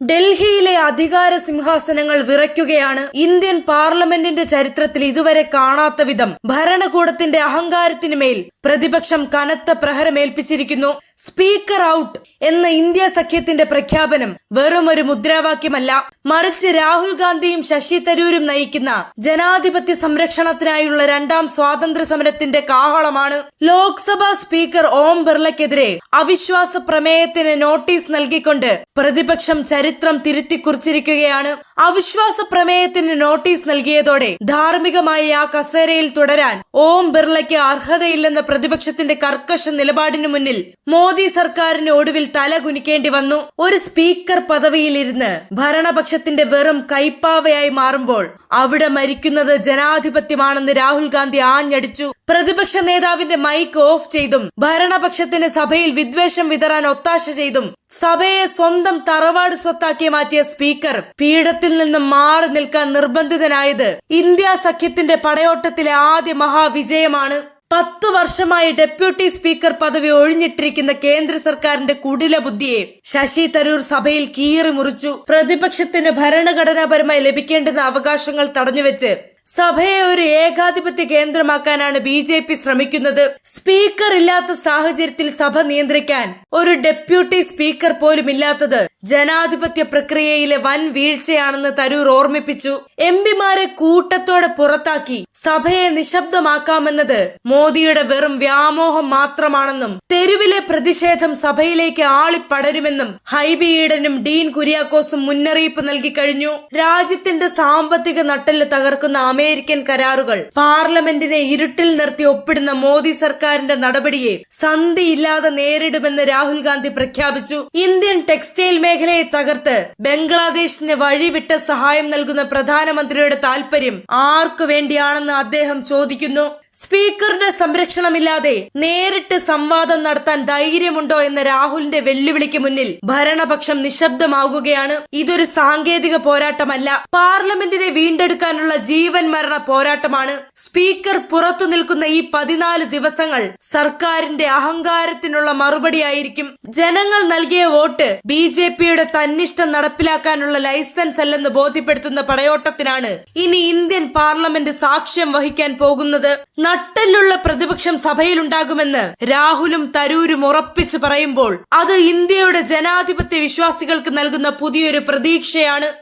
ഡൽഹിയിലെ അധികാര സിംഹാസനങ്ങൾ വിറയ്ക്കുകയാണ് ഇന്ത്യൻ പാർലമെന്റിന്റെ ചരിത്രത്തിൽ ഇതുവരെ കാണാത്ത വിധം ഭരണകൂടത്തിന്റെ അഹങ്കാരത്തിന് മേൽ പ്രതിപക്ഷം കനത്ത പ്രഹരമേൽപ്പിച്ചിരിക്കുന്നു സ്പീക്കർ ഔട്ട് എന്ന ഇന്ത്യ സഖ്യത്തിന്റെ പ്രഖ്യാപനം വെറും ഒരു മുദ്രാവാക്യമല്ല. മറിച്ച് രാഹുൽ ഗാന്ധിയും ശശി തരൂരും നയിക്കുന്ന ജനാധിപത്യ സംരക്ഷണത്തിനായുള്ള രണ്ടാം സ്വാതന്ത്ര്യ സമരത്തിന്റെ കാഹളമാണ് ലോക്സഭാ സ്പീക്കർ ഓം ബിർളയ്ക്കെതിരെ അവിശ്വാസ പ്രമേയത്തിന് നോട്ടീസ് നൽകിക്കൊണ്ട് പ്രതിപക്ഷം ചരിത്രം തിരുത്തിക്കുറിച്ചിരിക്കുകയാണ്. അവിശ്വാസ പ്രമേയത്തിന് നോട്ടീസ് നൽകിയതോടെ ധാർമ്മികമായി ആ കസേരയിൽ തുടരാൻ ഓം ബിർളയ്ക്ക് അർഹതയില്ലെന്ന പ്രതിപക്ഷത്തിന്റെ കർക്കശ നിലപാടിനു മുന്നിൽ മോദി സർക്കാരിന് ഒടുവിൽ തല കുനിക്കേണ്ടി വന്നു. ഒരു സ്പീക്കർ പദവിയിലിരുന്ന് ഭരണപക്ഷത്തിന്റെ വെറും കൈപ്പാവയായി മാറുമ്പോൾ അവിടെ മരിക്കുന്നത് ജനാധിപത്യമാണെന്ന് രാഹുൽ ഗാന്ധി ആഞ്ഞടിച്ചു. പ്രതിപക്ഷ നേതാവിന്റെ മൈക്ക് ഓഫ് ചെയ്തും ഭരണപക്ഷത്തിന് സഭയിൽ വിദ്വേഷം വിതരാൻ ഒത്താശ ചെയ്തും സഭയെ സ്വന്തം തറവാട് സ്വത്താക്കി മാറ്റിയ സ്പീക്കർ പീഠത്തിൽ നിന്നും മാറി നിൽക്കാൻ നിർബന്ധിതനായത് ഇന്ത്യ സഖ്യത്തിന്റെ പടയോട്ടത്തിലെ ആദ്യ മഹാവിജയമാണ്. പത്തു വർഷമായി ഡെപ്യൂട്ടി സ്പീക്കർ പദവി ഒഴിഞ്ഞിട്ടിരിക്കുന്ന കേന്ദ്ര സർക്കാരിന്റെ കുടില ബുദ്ധിയെ ശശി തരൂർ സഭയിൽ കീറി മുറിച്ചു പ്രതിപക്ഷത്തിന് ഭരണഘടനാപരമായി ലഭിക്കേണ്ടുന്ന അവകാശങ്ങൾ തടഞ്ഞുവെച്ച് സഭയെ ഒരു ഏകാധിപത്യ കേന്ദ്രമാക്കാനാണ് ബി ജെ പി ശ്രമിക്കുന്നത്. സ്പീക്കർ ഇല്ലാത്ത സാഹചര്യത്തിൽ സഭ നിയന്ത്രിക്കാൻ ഒരു ഡെപ്യൂട്ടി സ്പീക്കർ പോലും ഇല്ലാത്തത് ജനാധിപത്യ പ്രക്രിയയിലെ വൻ വീഴ്ചയാണെന്ന് തരൂർ ഓർമ്മിപ്പിച്ചു. എം പിമാരെ കൂട്ടത്തോടെ പുറത്താക്കി സഭയെ നിശബ്ദമാക്കാമെന്നത് മോദിയുടെ വെറും വ്യാമോഹം മാത്രമാണെന്നും തെരുവിലെ പ്രതിഷേധം സഭയിലേക്ക് ആളിപ്പടരുമെന്നും ഹൈബി ഈഡനും ഡീൻ കുര്യാക്കോസും മുന്നറിയിപ്പ് നൽകി കഴിഞ്ഞു. രാജ്യത്തിന്റെ സാമ്പത്തിക നട്ടെല്ല് തകർക്കുന്ന അമേരിക്കൻ കരാറുകൾ. പാർലമെന്റിനെ ഇരുട്ടിൽ നിർത്തി ഒപ്പിടുന്ന മോദി സർക്കാരിന്റെ നടപടിയെ സന്ധിയില്ലാതെ നേരിടുമെന്ന് രാഹുൽ ഗാന്ധി പ്രഖ്യാപിച്ചു. ഇന്ത്യൻ ടെക്സ്റ്റൈൽ മേഖലയെ തകർത്ത് ബംഗ്ലാദേശിന് വഴിവിട്ട സഹായം നൽകുന്ന പ്രധാനമന്ത്രിയുടെ താൽപര്യം ആർക്കു വേണ്ടിയാണെന്ന് അദ്ദേഹം ചോദിക്കുന്നു. സ്പീക്കറുടെ സംരക്ഷണമില്ലാതെ നേരിട്ട് സംവാദം നടത്താൻ ധൈര്യമുണ്ടോ എന്ന രാഹുലിന്റെ വെല്ലുവിളിക്ക് മുന്നിൽ ഭരണപക്ഷം നിശബ്ദമാകുകയാണ്. ഇതൊരു സാങ്കേതിക പോരാട്ടമല്ല. പാർലമെന്റിനെ വീണ്ടെടുക്കാനുള്ള ജീവൻ മരണ പോരാട്ടമാണ്. സ്പീക്കർ പുറത്തു നിൽക്കുന്ന ഈ പതിനാല് ദിവസങ്ങൾ സർക്കാരിന്റെ അഹങ്കാരത്തിനുള്ള മറുപടിയായിരിക്കും. ജനങ്ങൾ നൽകിയ വോട്ട് ബി ജെ പിയുടെ തന്നിഷ്ടം നടപ്പിലാക്കാനുള്ള ലൈസൻസ് അല്ലെന്ന് ബോധ്യപ്പെടുത്തുന്ന പടയോട്ടത്തിനാണ് ഇനി ഇന്ത്യൻ പാർലമെന്റ് സാക്ഷ്യം വഹിക്കാൻ പോകുന്നത്. നട്ടെല്ലുള്ള പ്രതിപക്ഷം സഭയിലുണ്ടാകുമെന്ന് രാഹുലും തരൂരും ഉറപ്പിച്ചു പറയുമ്പോൾ അത് ഇന്ത്യയുടെ ജനാധിപത്യ വിശ്വാസികൾക്ക് നൽകുന്ന പുതിയൊരു പ്രതീക്ഷയാണ്